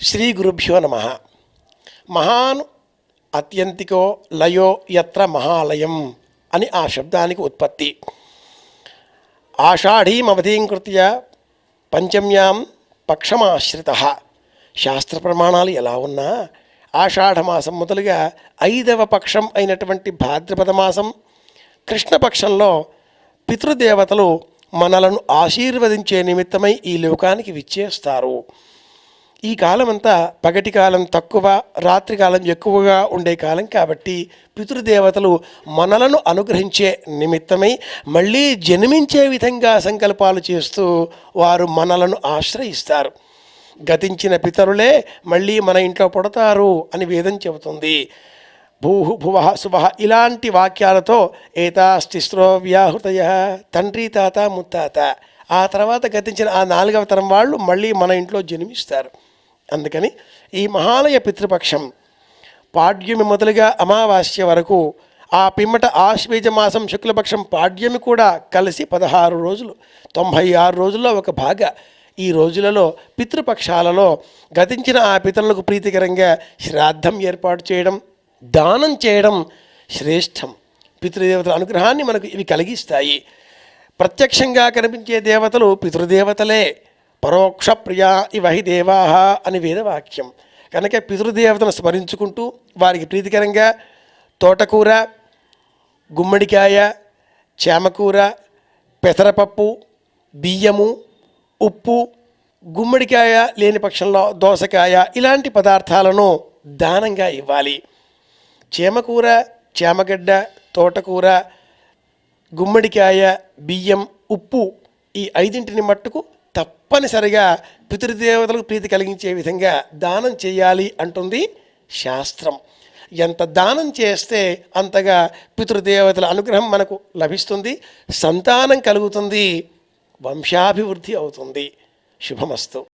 శ్రీ గురుభ్యో నమ మహాన్ అత్యంతికో లయో యత్ర మహాలయం అని ఆ శబ్దానికి ఉత్పత్తి. ఆషాఢీమవధీంకృత్య పంచమ్యాం పక్షమాశ్రిత. శాస్త్ర ప్రమాణాలు ఎలా ఉన్నా ఆషాఢమాసం మొదలుగా ఐదవ పక్షం అయినటువంటి భాద్రపద మాసం కృష్ణపక్షంలో పితృదేవతలు మనలను ఆశీర్వదించే నిమిత్తమై ఈ లోకానికి విచ్చేస్తారు. ఈ కాలం అంతా పగటి కాలం తక్కువ రాత్రి కాలం ఎక్కువగా ఉండే కాలం కాబట్టి పితృదేవతలు మనలను అనుగ్రహించే నిమిత్తమై మళ్ళీ జన్మించే విధంగా సంకల్పాలు చేస్తూ వారు మనలను ఆశ్రయిస్తారు. గతించిన పితరులే మళ్ళీ మన ఇంట్లో పుడతారు అని వేదం చెబుతుంది. భూ భువ శుభ ఇలాంటి వాక్యాలతో ఏతాస్తిస్రో వ్యాహృతయ తండ్రి తాత ముత్తాత. ఆ తర్వాత గతించిన ఆ నాలుగవ తరం వాళ్ళు మళ్ళీ మన ఇంట్లో జన్మిస్తారు. అందుకని ఈ మహాలయ పితృపక్షం పాడ్యమి మొదలుగా అమావాస్య వరకు ఆ పిమ్మట ఆశ్వీజ మాసం శుక్లపక్షం పాడ్యమి కూడా కలిసి పదహారు రోజులు తొంభై ఆరు రోజుల్లో ఒక భాగ. ఈ రోజులలో పితృపక్షాలలో గతించిన ఆ పితరులకు ప్రీతికరంగా శ్రాద్ధం ఏర్పాటు చేయడం దానం చేయడం శ్రేష్టం. పితృదేవతల అనుగ్రహాన్ని మనకు ఇవి కలిగిస్తాయి. ప్రత్యక్షంగా కనిపించే దేవతలు పితృదేవతలే. పరోక్ష ఇవ ఇవహి దేవాహ అని వేదవాక్యం. కనుక పితృదేవతను స్మరించుకుంటూ వారికి ప్రీతికరంగా తోటకూర గుమ్మడికాయ చేమకూర పెసరపప్పు బియ్యము ఉప్పు గుమ్మడికాయ లేని పక్షంలో దోసకాయ ఇలాంటి పదార్థాలను దానంగా ఇవ్వాలి. చేమకూర చేమగడ్డ తోటకూర గుమ్మడికాయ బియ్యం ఉప్పు ఈ ఐదింటిని మట్టుకు తప్పనిసరిగా పితృదేవతలకు ప్రీతి కలిగించే విధంగా దానం చేయాలి అంటుంది శాస్త్రం. ఎంత దానం చేస్తే అంతగా పితృదేవతల అనుగ్రహం మనకు లభిస్తుంది సంతానం కలుగుతుంది వంశాభివృద్ధి అవుతుంది. శుభమస్తు.